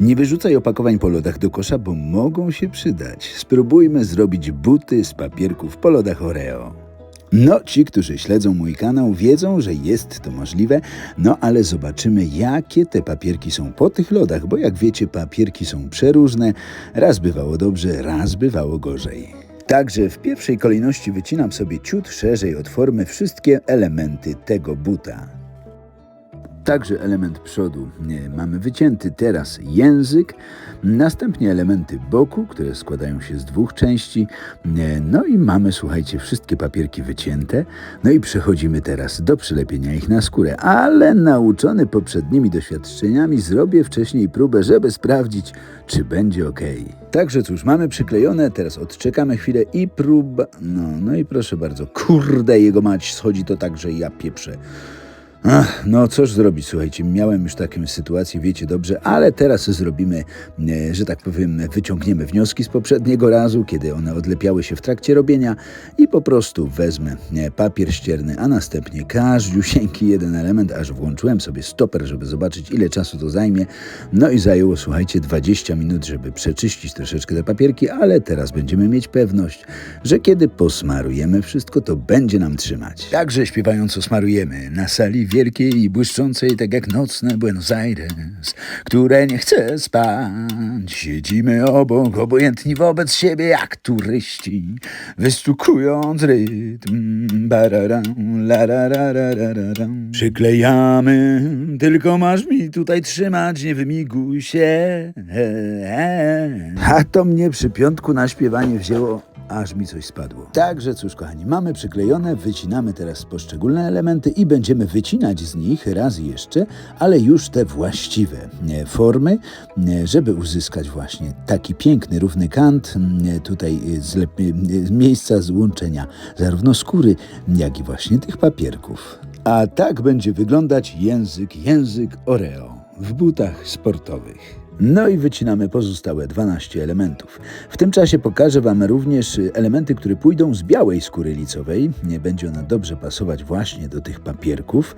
Nie wyrzucaj opakowań po lodach do kosza, bo mogą się przydać. Spróbujmy zrobić buty z papierków po lodach Oreo. No, ci, którzy śledzą mój kanał, wiedzą, że jest to możliwe, no ale zobaczymy, jakie te papierki są po tych lodach, bo jak wiecie, papierki są przeróżne. Raz bywało dobrze, raz bywało gorzej. Także w pierwszej kolejności wycinam sobie ciut szerzej od formy wszystkie elementy tego buta. Także element przodu mamy wycięty, teraz język, następnie elementy boku, które składają się z dwóch części, no i mamy, słuchajcie, wszystkie papierki wycięte, no i przechodzimy teraz do przylepienia ich na skórę, ale nauczony poprzednimi doświadczeniami zrobię wcześniej próbę, żeby sprawdzić, czy będzie ok. Także cóż, mamy przyklejone, teraz odczekamy chwilę i próba, no, no i proszę bardzo, kurde jego mać, schodzi to tak, że ja pieprzę. Ach, no cóż zrobić, słuchajcie, miałem już taką sytuację, wiecie dobrze, ale teraz zrobimy, e, że tak powiem, wyciągniemy wnioski z poprzedniego razu, kiedy one odlepiały się w trakcie robienia i po prostu wezmę e, papier ścierny, a następnie każdziusieńki jeden element, aż włączyłem sobie stoper, żeby zobaczyć ile czasu to zajmie. No i zajęło, słuchajcie, 20 minut, żeby przeczyścić troszeczkę te papierki, ale teraz będziemy mieć pewność, że kiedy posmarujemy wszystko, to będzie nam trzymać. Także śpiewająco smarujemy na sali wielkiej i błyszczącej, tak jak nocne Buenos Aires, które nie chce spać. Siedzimy obok, obojętni wobec siebie jak turyści, wystukując rytm. Przyklejamy, tylko masz mi tutaj trzymać, nie wymiguj się. A to mnie przy piątku na śpiewanie wzięło aż mi coś spadło. Także cóż, kochani, mamy przyklejone, wycinamy teraz poszczególne elementy i będziemy wycinać z nich raz jeszcze, ale już te właściwe e, formy, e, żeby uzyskać właśnie taki piękny, równy kant, tutaj z e, miejsca złączenia zarówno skóry, jak i właśnie tych papierków. A tak będzie wyglądać język, język Oreo w butach sportowych. No i wycinamy pozostałe 12 elementów. W tym czasie pokażę Wam również elementy, które pójdą z białej skóry licowej. Będzie ona dobrze pasować właśnie do tych papierków,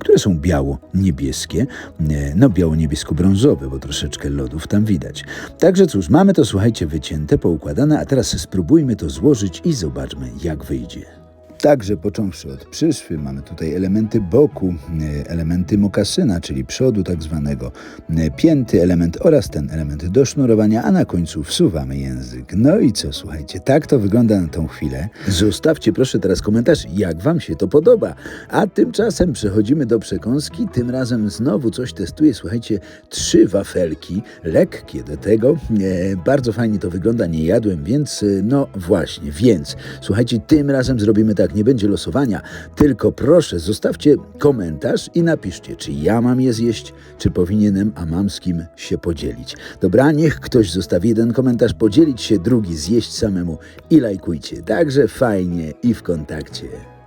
które są biało-niebieskie, no biało-niebiesko-brązowe, bo troszeczkę lodów tam widać. Także cóż, mamy to, słuchajcie, wycięte, poukładane, a teraz spróbujmy to złożyć i zobaczmy, jak wyjdzie. Także począwszy od przyszwy, mamy tutaj elementy boku, e, elementy mokasyna, czyli przodu tak zwanego, e, pięty element oraz ten element do sznurowania, a na końcu wsuwamy język. No i co, słuchajcie, tak to wygląda na tą chwilę. Zostawcie proszę teraz komentarz, jak Wam się to podoba. A tymczasem przechodzimy do przekąski, tym razem znowu coś testuję, słuchajcie, trzy wafelki, lekkie do tego, e, bardzo fajnie to wygląda, nie jadłem, więc e, no właśnie, więc słuchajcie, tym razem zrobimy tak, nie będzie losowania, tylko proszę zostawcie komentarz i napiszcie, czy ja mam je zjeść, czy powinienem, a mam z kim się podzielić. Dobra, niech ktoś zostawi jeden komentarz, podzielić się, drugi zjeść samemu i lajkujcie. Także fajnie i w kontakcie.